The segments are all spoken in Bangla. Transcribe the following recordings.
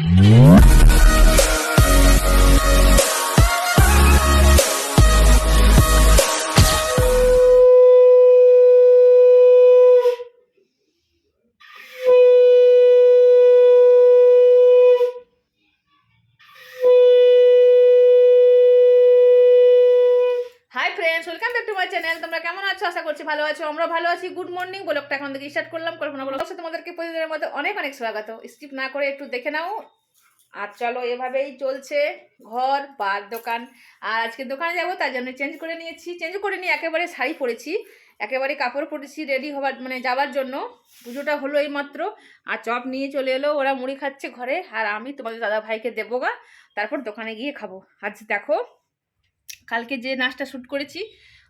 Yeah. Friends welcome back to my channel তোমরা কেমন আছো? আশা করছি ভালো আছো। আমরা ভালো আছি। গুড মর্নিং ব্লগটা এখন থেকে স্টার্ট করলাম। কল্পনা ব্লগ তোমাদেরকে প্রতিদিনের মধ্যে অনেক অনেক স্বাগত। স্কিপ না করে একটু দেখে নাও। আর চলো, এভাবেই চলছে ঘর, বার, দোকান। আর আজকে দোকানে যাব, তার জন্য চেঞ্জ করে নিয়েছি। চেঞ্জ করে নিয়ে একেবারে শাড়ি পরেছি। একেবারে কাপড় পরেছি রেডি হবার মানে যাওয়ার জন্য। পুজোটা হলো এই মাত্র আর চপ নিয়ে চলে এলো। ওরা মুড়ি খাচ্ছে ঘরে। আর আমি তোমাদের দাদা ভাইকে দেবো গা। তারপর দোকানে গিয়ে খাব। আজ দেখো কালকে যে নাচটা শ্যুট করেছি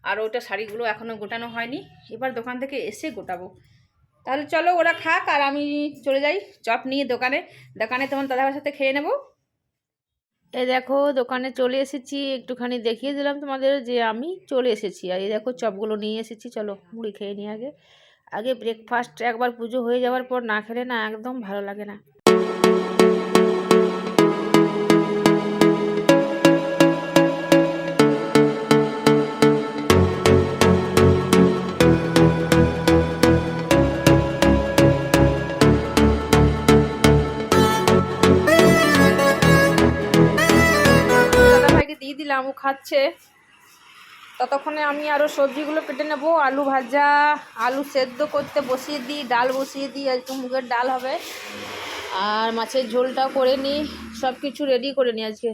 আর ওটা শাড়িগুলো এখনও গোটানো হয়নি, এবার দোকান থেকে এসে গোটাবো। তাহলে চলো ওরা খাক আর আমি চলে যাই চপ নিয়ে দোকানে। দোকানে তোমার দাদাভাইয়ের সাথে খেয়ে নেব। এই দেখো দোকানে চলে এসেছি, একটুখানি দেখিয়ে দিলাম তোমাদের যে আমি চলে এসেছি। আর এই দেখো চপগুলো নিয়ে এসেছি, চলো মুড়ি খেয়ে নিই আগে। আগে ব্রেকফাস্ট একবার পুজো হয়ে যাওয়ার পর না খেলে না একদম ভালো লাগে না। দিলাম, ও খাচ্ছে। ততক্ষণে আমি আরও সবজিগুলো কেটে নেব, আলু ভাজা, আলু সেদ্ধ করতে বসিয়ে দিই, ডাল বসিয়ে দিই একটু মুগের ডাল হবে। আর মাছের ঝোলটাও করে নিই সব কিছু রেডি করে নিই আজকে।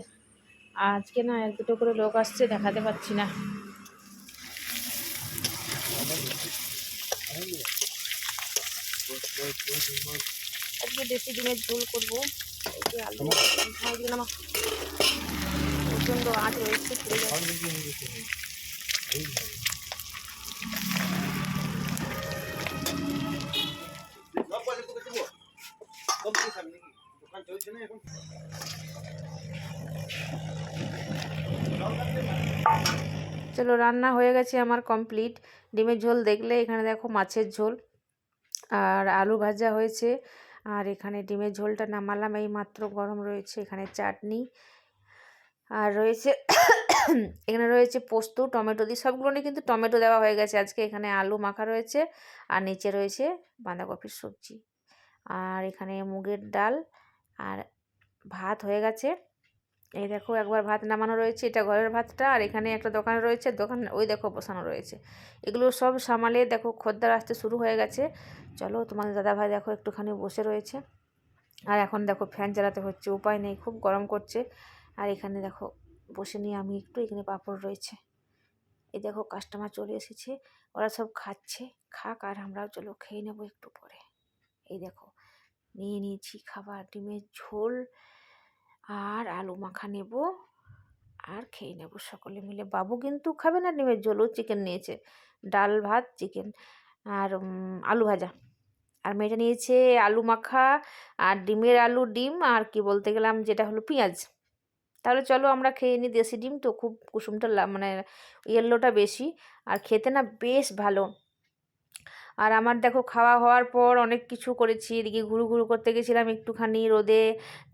আজকে না এক দুটো করে লোক আসছে, দেখাতে পাচ্ছি না। আজকে দেশি ডিমের ঝোল করব। আলু প্রচণ্ড আঁচ রয়েছে চলো, রান্না হয়ে গেছে আমার কমপ্লিট ডিমের ঝোল দেখলে এখানে দেখো মাছের ঝোল আর আলু ভাজা হয়েছে। আর এখানে ডিমের ঝোলটা নামালাম। এই মাত্র গরম রয়েছে এখানে চাটনি। আর রয়েছে, এখানে রয়েছে পোস্ত, টমেটো দিয়ে সবগুলো নিয়ে কিন্তু টমেটো দেওয়া হয়ে গেছে। আজকে এখানে আলু মাখা রয়েছে আর নিচে রয়েছে বাঁধাকপির সবজি। আর এখানে মুগের ডাল আর ভাত হয়ে গেছে। এই দেখো একবার ভাত নামানো রয়েছে, এটা ঘরের ভাতটা। আর এখানে একটা দোকান রয়েছে, দোকান ওই দেখো বসানো রয়েছে। এগুলো সব সামালে দেখো খদ্দার আসতে শুরু হয়ে গেছে। চলো তোমাদের দাদাভাই দেখো একটুখানি বসে রয়েছে। আর এখন দেখো ফ্যান চালাতে হচ্ছে, উপায় নেই, খুব গরম করছে। আর এখানে দেখো, বসে নিয়ে আমি একটু এখানে পাঁপড় রয়েছে। এই দেখো কাস্টমার চলে এসেছে, ওরা সব খাচ্ছে, খাক আর আমরাও চলো খেয়ে নেব একটু পরে। এই দেখো, নিয়ে নিয়েছি খাবার, ডিমের ঝোল আর আলু মাখা নেব আর খেয়ে নেব সকলে মিলে। বাবু কিন্তু খাবে না ডিমের ঝোল, ও চিকেন নিয়েছে, ডাল, ভাত চিকেন আর আলু ভাজা। আর মেয়েটা নিয়েছে আলু মাখা আর ডিমের আলু, ডিম আর কি বলতে গেলাম, যেটা হলো পেঁয়াজ। তাহলে চলো আমরা খেয়ে নিই দেশি ডিম তো খুব কুসুমটা মানে ইয়েলোটা বেশি। আর খেতে না বেশ ভালো। আর আমার দেখো খাওয়া হওয়ার পর অনেক কিছু করেছি, এদিকে ঘুরু ঘুরু করতে গেছিলাম একটুখানি রোদে।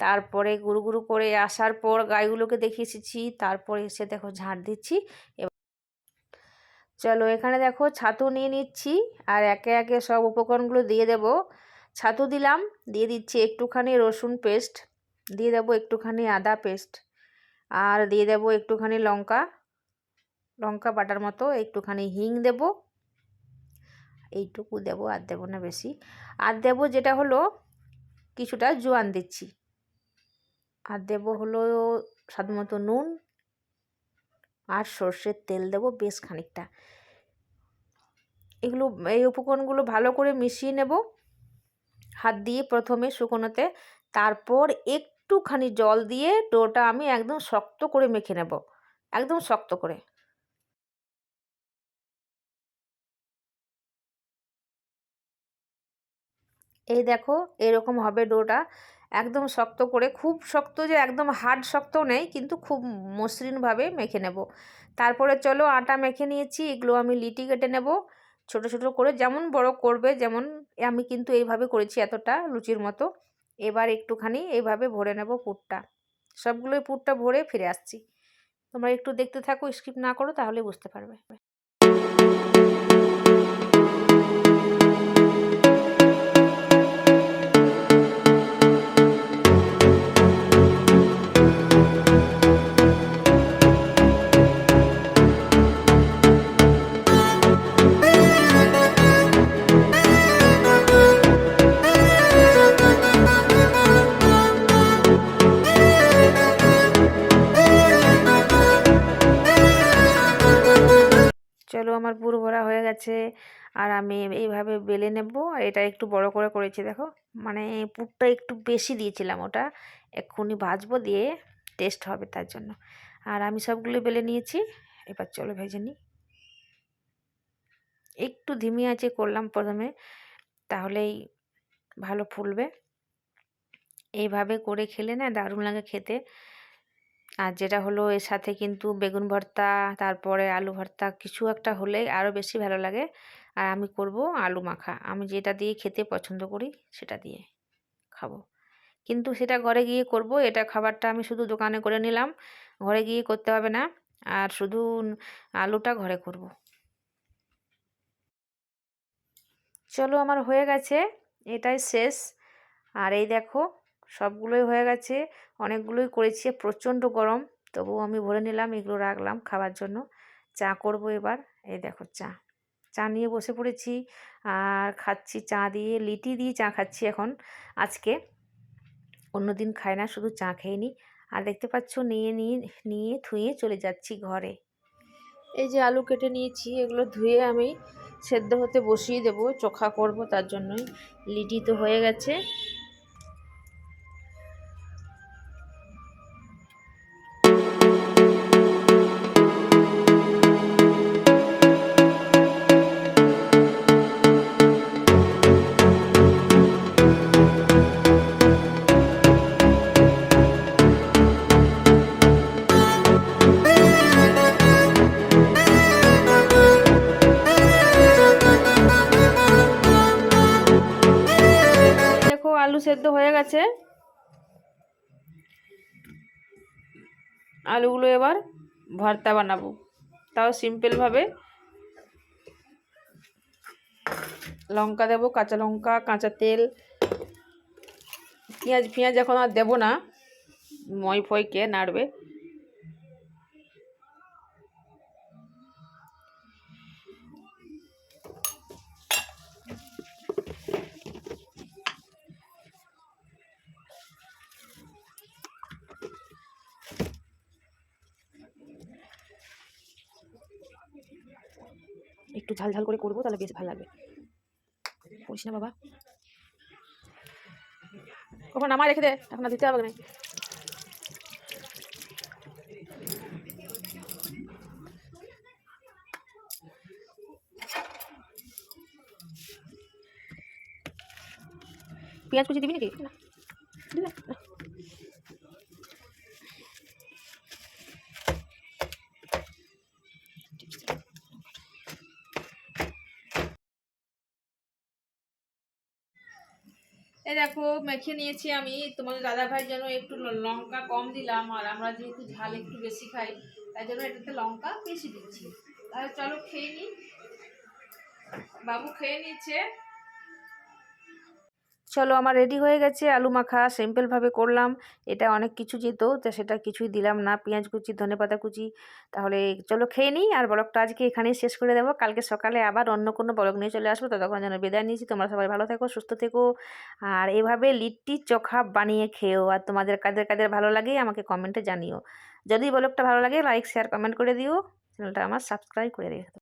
তারপরে ঘুরু ঘুরু করে আসার পর গাইগুলোকে দেখে এসেছি, তারপরে এসে দেখো ঝাড় দিচ্ছি। চলো এখানে দেখো ছাতু নিয়ে নিচ্ছি আর একে একে সব উপকরণগুলো দিয়ে দেব। ছাতু দিলাম, দিয়ে দিচ্ছি একটুখানি রসুন পেস্ট, দিয়ে দেবো একটুখানি আদা পেস্ট। আর দিয়ে দেবো একটুখানি লঙ্কা লঙ্কা বাটার মতো একটুখানি হিং দেবো। এইটুকু দেবো, আর দেবো না বেশি। আর দেবো যেটা হলো, কিছুটা জোয়ান দিচ্ছি। আর দেবো হলো মতো নুন আর সর্ষের তেল দেবো বেশ খানিকটা। এগুলো, এই উপকরণগুলো ভালো করে মিশিয়ে নেব। হাত দিয়ে প্রথমে শুকনোতে, তারপর একটুখানি জল দিয়ে ডোটা আমি একদম শক্ত করে মেখে নেব। একদম শক্ত করে। এই দেখো, এরকম হবে ডোটা। একদম শক্ত করে, খুব শক্ত যে একদম হার্ড শক্ত নেই, কিন্তু খুব মসৃণভাবে মেখে নেব। তারপরে চলো আটা মেখে নিয়েছি, এগুলো আমি লিটি কেটে নেব। ছোট ছোট করে যেমন বড় করবে, যেমন আমি কিন্তু এইভাবে করেছি, এতটা লুচির মতো। এবার একটুখানি এইভাবে ভরে নেব পুরটা। সবগুলোই পুরটা ভরে ফিরে আসছি। তোমরা একটু দেখতে থাকো স্কিপ না করো, তাহলে বুঝতে পারবে। গেছে। আর আমি এইভাবে বেলে নেব। এটা একটু বড় করে করেছি, দেখো। মানে পুরটা একটু বেশি দিয়েছিলাম ওটা। এক্ষুনি ভাজবো, দিয়ে টেস্ট হবে তার জন্য। আর আমি সবগুলো বেলে নিয়েছি। এবার চলো ভেজে নিই। একটু ধিমি আছে করলাম প্রথমে, তাহলেই ভালো ফুলবে। এইভাবে করে খেলে না দারুণ লাগে খেতে। আর যেটা হলো এর সাথে কিন্তু বেগুন ভর্তা, তারপরে আলু ভর্তা কিছু একটা হলে আরও বেশি ভালো লাগে। আর আমি করব আলু মাখা। আমি যেটা দিয়ে খেতে পছন্দ করি সেটা দিয়ে খাব। কিন্তু সেটা ঘরে গিয়ে করব, এটা খাবারটা আমি শুধু দোকানে করে নিলাম, ঘরে গিয়ে করতে হবে না। আর শুধু আলুটা ঘরে করব। চলো আমার হয়ে গেছে, এটাই শেষ। আর এই দেখো সবগুলোই হয়ে গেছে। অনেকগুলোই করেছি, প্রচণ্ড গরম। তবুও আমি ভরে নিলাম, এগুলো রাখলাম খাওয়ার জন্য। চা করব এবার। এই দেখো চা। চা নিয়ে বসে পড়েছি আর খাচ্ছি চা দিয়ে, লিটি দিয়ে চা খাচ্ছি এখন আজকে। অন্যদিন খাই না, শুধু চা খেয়ে নিই আর দেখতে পাচ্ছ নিয়ে নিয়ে নিয়ে ধুয়ে চলে যাচ্ছি ঘরে। এই যে আলু কেটে নিয়েছি, এগুলো ধুয়ে আমি সেদ্ধ হতে বসিয়ে দেবো, চোখা করব তার জন্যই। লিটি তো হয়ে গেছে। সেদ্ধ হয়ে গেছে। আলুগুলো এবার ভর্তা বানাবো। তাও সিম্পলভাবে লঙ্কা দেবো, কাঁচা লঙ্কা, কাঁচা তেল। পেঁয়াজ পেঁয়াজ এখন আর দেবো না। মই ফয়কে নাড়বে। একটু ঝাল ঝাল করে করব, তাহলে বেশ ভালো লাগবে। করিস না বাবা। কখন নামায় রেখে দে, এখন দিতে হবে না। পেঁয়াজ কুচি দিবি নাকি? না। এই দেখো, মেখে নিয়েছি আমি। তোমাদের দাদা ভাইয়ের জন্য একটু লঙ্কা কম দিলাম, আর আমরা যেহেতু ঝাল একটু বেশি খাই, তাই জন্য এটাতে লঙ্কা বেশি দিচ্ছি। তাহলে চলো খেয়ে নিই বাবু খেয়ে নিচ্ছে চলো আমার রেডি হয়ে গেছে, আলু মাখা সিম্পলভাবে করলাম। এটা অনেক কিছু যেত, তো সেটা কিছুই দিলাম না। পেঁয়াজ কুচি, ধনে পাতা কুচি, তাহলে চলো খেয়ে নিই। আর ব্লগটা আজকে এখানেই শেষ করে দেবো। কালকে সকালে আবার অন্য কোনো ব্লগ নিয়ে চলে আসব। ততক্ষণ যেন বিদায় নিয়েছি তোমরা সবাই ভালো থেকো, সুস্থ থেকো। আর এভাবে লিট্টি চোখা বানিয়ে খেও। আর তোমাদের কাদের কাদের ভালো লাগে, আমাকে কমেন্টে জানিও। যদি ব্লগটা ভালো লাগে লাইক শেয়ার কমেন্ট করে দিও। চ্যানেলটা আমার সাবস্ক্রাইব করে দিও।